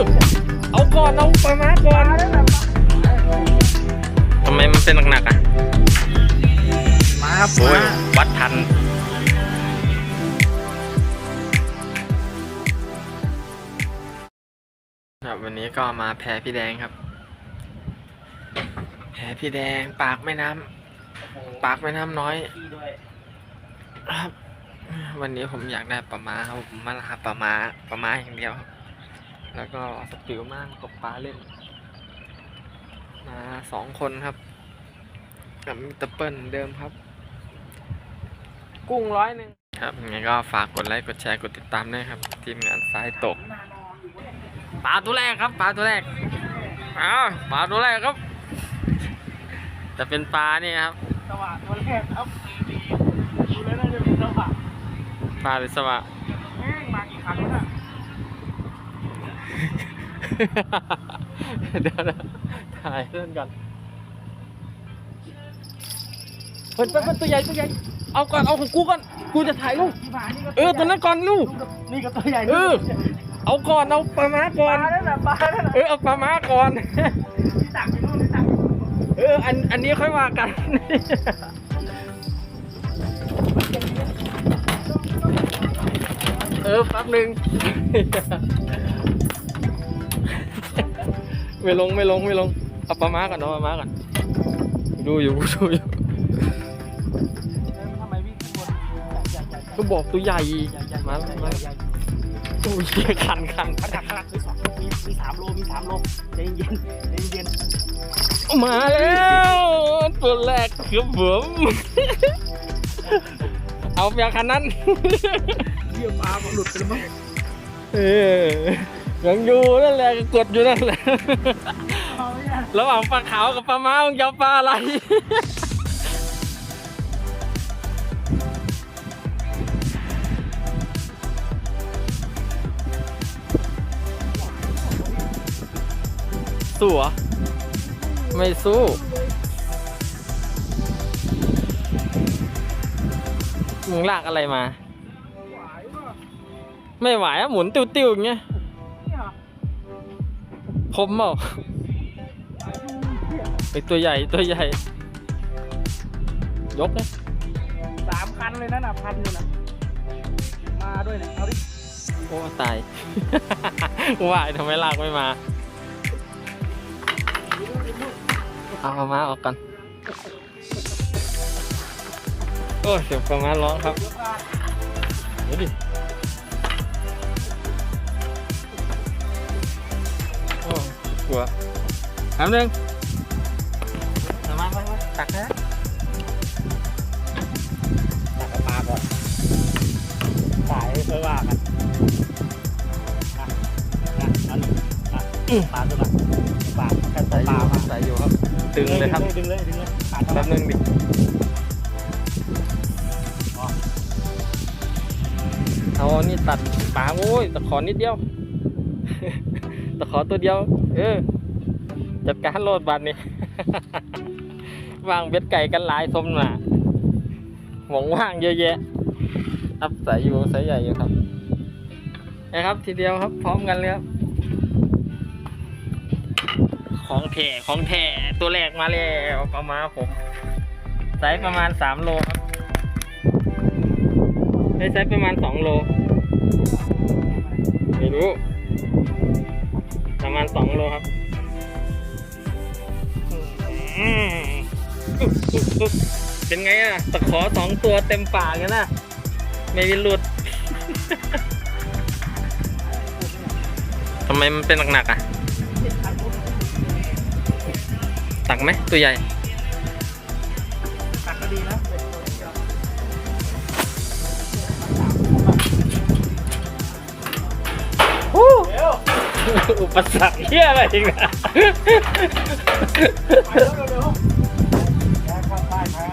อเอาก่อนเอาปลามาก่อนทำไมมันเป็นหนักๆอะ มาครับโอ้ยมาวัดทันครับวันนี้ก็มาแพพี่แดงครับ แพพี่แดงปากแม่น้ำปากแม่น้ำน้อย ครับ วันนี้ผมอยากได้ปลามาครับผมมาหาปลามาปลามาอย่างเดียวครับ แล้วก็สปิวมากตกปลาเล่น มาสองคนครับ กับมิสเตอร์เปิลเดิมครับ กุ้งร้อยหนึ่งครับยังไงก็ฝากกดไลค์กดแชร์กดติดตามด้วยครับ ทีมงานสายตกปลาตัวแรกครับปลาตัวแรกอ้าวปลาตัวแรกครับ จะเป็นปลานี่ครับสว่างตัวแรกครับดูแล้วน่าจะเป็นสว่างปลาหรือสวะแม่งมากี่ครั้งแล้วน่ะ เดี๋ยวนะถ่ายเพื่อนก่อนเปิดเปิดเปิดตัวใหญ่ตัวใหญ่ เอาก่อนเอาของกูก่อน กูจะถ่ายรูปที่บ้านนี่ก็เออตัวนั้นก่อนลูก นี่ก็ตัวใหญ่เออ เอาก่อนเอาปลาม้าปก่อลานนั่นน่ะปลานั่นน่ะเออเอาปลาม้าก่อน ที่ตักอยู่นู่นที่ตักเออ อัน อันนี้ค่อยว่ากัน เออ แป๊บหนึ่ง ไม่ลงไม่ลงไม่ลงเอาปลาม้าก่อนเอาปลาม้าก่อนดูอยู่ดูอยู่ทำไมวิ่งข้างบนใหญ่ใหญ่ใหญ่ก็บอกตัวใหญ่ใหญ่ใหญ่มาใหญ่มาใหญ่โอ้ยเหี้ยคันคันขนาดขนาดมีสองมีมีสามโลมีสามโลใจเย็นใจเย็นมาแล้วตัวแรกคือผมเอาเปียคันนั้นเยี่ยมปลาหลุดไปแล้วมั้งเออ ยังอยู่นั่นแหละกดอยู่นั่นแหละระหว่างปลาขาวกับปลาม้ามึงจะปลาอะไรสู้เหรอไม่สู้มึงลากอะไรมา ไม่ไหวอะหมุนติ้วๆอย่างเงี้ยเนี่ย คมเปล่าไหวดูเนี่ยไอตัวใหญ่ตัวใหญ่ ยกนะสามคันเลยนั่นน่ะพันอยู่น่ะมาด้วยเนี่ยเอาดิโอ้ตาย ว่าทำไมลากไม่มา เอาปลามาออกกัน โอ้ยเสียงปลามาร้องครับ เดี๋ยวดิ กลัวน้ำหนึ่งมามามามาตักนะตักปลาก่อนสายเพื่อว่ากันอะอะเอาหนึ่งอะปลาตัวละปลาแค่ใส่ตัวอปลายู่มาใส่อยู่ครับ ตึงเลยครับดึงเลยดึงเลยปลาตัวแป๊ละบนึงดิอ๋อเอานี่ตัดปากโอ้ยตะขอนิดเดียว ตะขอตัวเดียว เออ จัดการโลดบัตรนี่ วางเบ็ดไก่กันหลายสมหนาหมองว่างเยอะแยะอัพสายอยู่สายใหญ่อยู่ครับนะครับ ทีเดียวครับ พร้อมกันเลยครับ ของแท้ของแท้ตัวแรกมาแล้วประมาณผมไซส์ประมาณสามโลครับไอ้ไซส์ประมาณสองโล ไม่รู้ ประมาณสองโลครับอืมอุ๊บอุ๊บอุ๊บเป็นไงอะตะขอสองตัวเต็มปากเลยนะไม่มีหลุดทำไมมันเป็นหนักๆอะ ตักไหมตัวใหญ่ ตักก็ดีนะเร็ว อุปสรรคเฮียอะไรอีกนะไร็วเร็วแค่ข้ามได้มา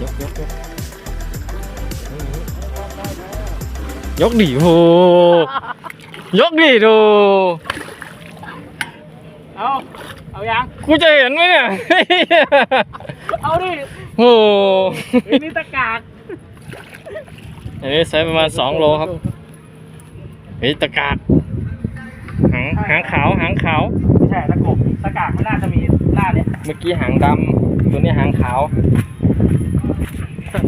ยกยกยกยกดิโหยกดิโหเอาเอายัง กูจะเห็นไหมเนี่ย เอาดิโอ้เฮ้ยนี่ตะกากอันนี้ใช้ประมาณสองโลครับเฮ้ยตะกาก หางหางขาวหางขาวไม่ใช่ตะกบตะกากไม่น่าจะมีหน้าเนี้ยเมื่อกี้หางดำตัวนี้หางขาว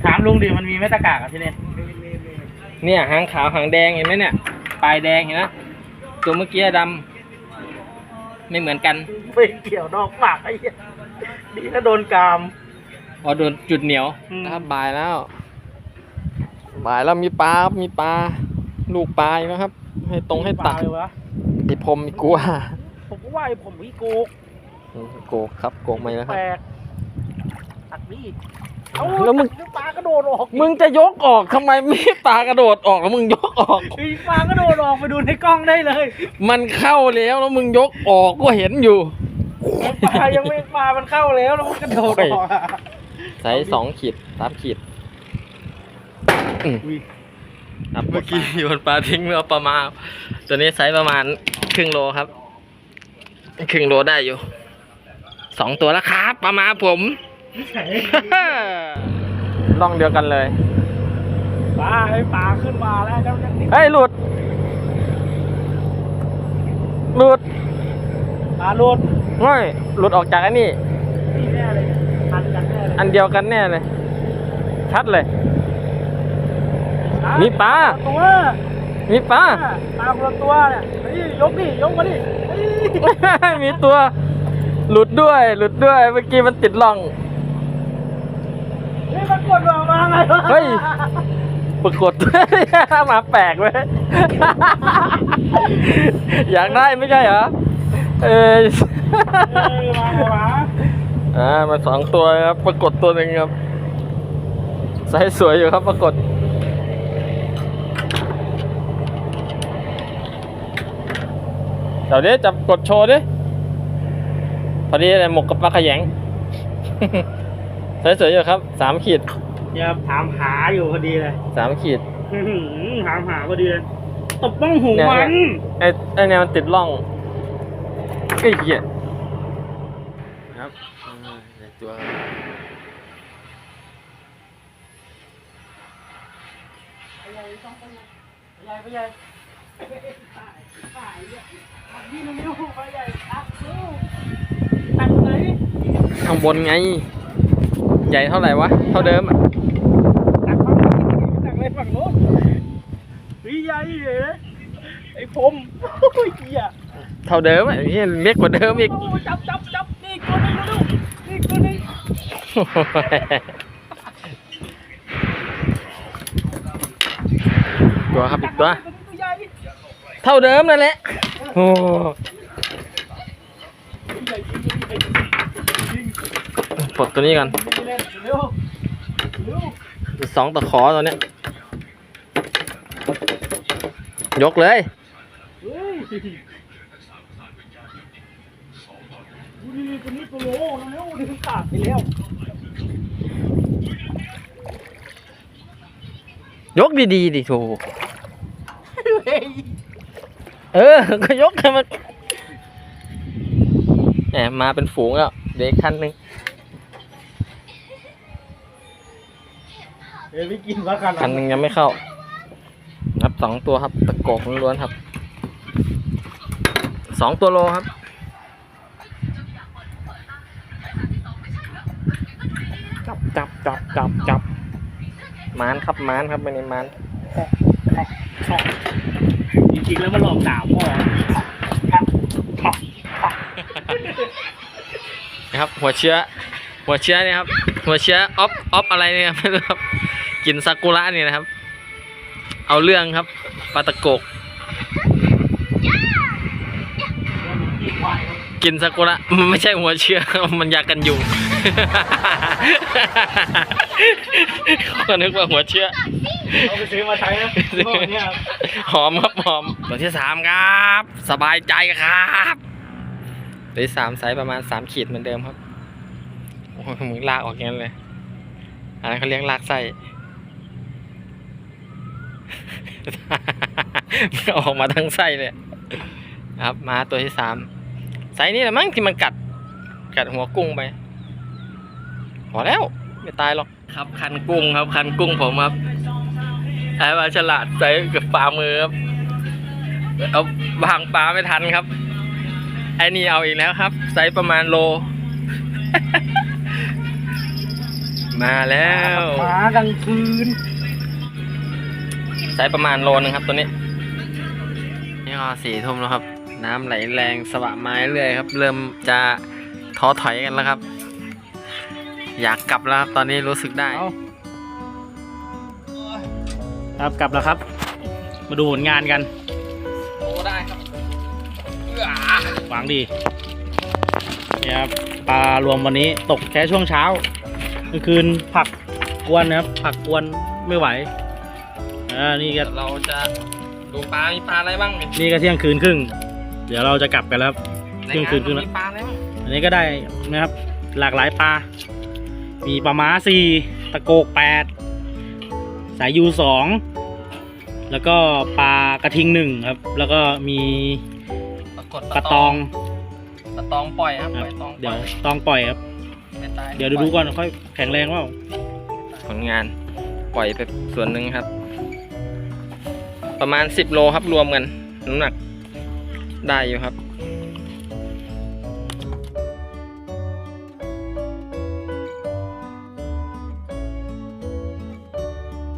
ถามลุงดิมันมีไหมตะกากอะที่นี่เนี่ยหางขาวหางแดงเห็นไหมเนี่ยปลายแดงเห็นไหมตัวเมื่อกี้ดำไม่เหมือนกันไม่เกี่ยวนอกปากไอ้เหี้ยดีถ้าโดนกาม อ๋อโดนจุดเหนียวอืม นะครับบ่ายแล้วบ่ายแล้วมีปลาครับมีปลาลูกปลาอยู่นะครับ ให้ตรงให้ตักปลาเลยวะ ไอพรมไอกัวผมก็ว่าไอ้ผมพี่โกกโกกครับโกกไหมแล้วคแปรับลกตักนี่เอ้าแล้วมึง ตักปลากระโดดออกมึงจะยกออกทำไมไม่ให้ปลากระโดดออกแล้วมึงยกออกมีปลากระโดดออกไปดูในกล้องได้เลยมันเข้าแล้วแล้วมึงยกออกก็เห็นอยู่ปลายังไม่ปลามันเข้าแล้วแล้วมันกระโดดออกอะใส่สองขีดสามขีด อุ้ย ครับเมื่อกี้โยนปลาทิ้งเอาปลามา ตัวนี้ไซส์ประมาณครึ่งโลครับ ครึ่งโลได้อยู่ สองตัวแล้วครับปลามาผมล่องเดียวกันเลยปลาไอ้ปลาขึ้นมาแล้วเจ้าจะติดเฮ้ยหลุด หลุดปลาหลุดเฮ้ยหลุดออกจากอันนี้นี่แน่เลยพันกันแน่เลยอันเดียวกันแน่เลย ชัดเลยอะ มีปลาตัวมีปลาปลาคนละตัวเนี่ยเฮ้ยยกดิยกมาดิเฮ้ยมีตัว หลุดด้วยหลุดด้วยเมื่อกี้มันติดล่องเฮ้ยมันกดมามาไงวะเฮ้ยปรากฏมาแปลกเว้ยอยากได้ไม่ใช่เหรอเออเฮ้ยมาไงวะอ่ามาสองตัวครับปรากฏตัวหนึ่งครับไซส์สวยอยู่ครับปรากฏ เดี๋ยวนี้จับกดโชว์ดิพอดีเลยหมกกับปลาขยงไซส์สวยอยู่ครับสามขีดเนี่ยถามหาอยู่พอดีเลยสามขีดอื้อหือถามหาพอดีเลยตบบ้องหูเนี่ยมัน ไอ้ไอ้เนี่ยมันติดร่องไอ้เหี้ยครับอ่าได้ตัวใหญ่ไปใหญ่ ข้างบนไง ใหญ่เท่าไหร่วะ เท่าเดิมอะตักฝั่งนี้ตักอะไรฝั่งโน้นเฮ้ยใหญ่เลยไอ้ผมโอ้ยเหี้ยเท่าเดิมอะเหี้ยเล็กกว่าเดิมอีกโอ้จับจับจับนี่อีกตัวหนึงเร็วๆนี่อีกตัวหนึงตัวครับอีกตัวตัวใหญ่เท่าเดิมนั่นแหละ โอ้ปลดตัวนี้กันสองตะขอตัวเนี้ย ยกเลยยดูดิตัวนี้ตัวโลเร็วดึงขาดไปแล้ว ยกดีๆดิโถ เฮ้ยเออ ก็ยกให้มันแหมมาเป็นฝูงแล้ว เด็กคันหนึ่งเฮ้ยไม่กินวะกันคันหนึ่งยังไม่เข้า ครับสองตัวครับ ตะโกกล้วนๆครับ สองตัวโลครับ จับจับจับจับจับมานครับมานครับไม่ได้มาน จริงแล้วมันหลอกสาวพ่อนะครับ หัวเชื้อ หัวเชื้อเนี่ยครับ หัวเชื้อออฟออฟอะไรเนี่ยครับไม่รู้ครับกินซากุระนี่นะครับ เอาเรื่องครับปลาตะโกก กินซากุระมันไม่ใช่หัวเชื้อมันยากันยุงก็นึกว่าหัวเชื้อ เอาไปซื้อมาใช้นะพวกเนี่ยหอมครับหอมตัวที่สามครับ สบายใจครับตัวที่สามไซส์ประมาณสามขีดเหมือนเดิมครับโอ้โหมึงลากออกอย่างนั้นเลยอันนั้นเขาเรียกลากไส้มันออกมาทั้งไส้เลยครับมาตัวที่สามไซส์นี้แหละมั้งที่มันกัด กัดหัวกุ้งไปพอแล้ว ไม่ตายหรอกครับคันกุ้งครับคันกุ้งผมครับ ไอ้ปลาฉลาดใส่กับฝ่ามือครับเอาวางปลาไม่ทันครับไอ้นี่เอาอีกแล้วครับไซส์ประมาณโล มาแล้วหมากลางคืนไซส์ประมาณโลนึงครับตัวนี้ นี่ก็สี่ทุ่มแล้วครับ น้ำไหลแรงสวะไม้เรื่อยครับ เริ่มจะท้อถอยกันแล้วครับ อยากกลับแล้วครับ ตอนนี้รู้สึกได้เอา ครับกลับแล้วครับ มาดูผลงานกันโอ้ได้ครับหวังดีนี่ครับปลารวมวันนี้ตกแค่ช่วงเช้ากลางคืนผักกวนนะครับ ผักกวนไม่ไหวอ่านี่ก็เราจะดูปลา มีปลาอะไรบ้างเนี่ยนี่ก็เที่ยงคืนครึ่ง เดี๋ยวเราจะกลับกันแล้วครับเที่ยงคืนครึ่งแล้วมีปลาอะไรบ้างอันนี้ก็ได้นะครับ หลากหลายปลา มีปลาม้าสี่ตะโกกแปด สายยูสองแล้วก็ปลากระทิงหนึ่งครับ แล้วก็มีปรากฏปลาตองปลาตองปล่อยครับคปรับล่อยตองเดี๋ยวตองปล่อยครับไม่ตายเดี๋ยวดูก่อนค่อยแข็งแรงว่าผลงานปล่อยไปส่วนหนึ่งครับ ประมาณ 10 โลครับรวมกันน้ำหนักได้อยู่ครับ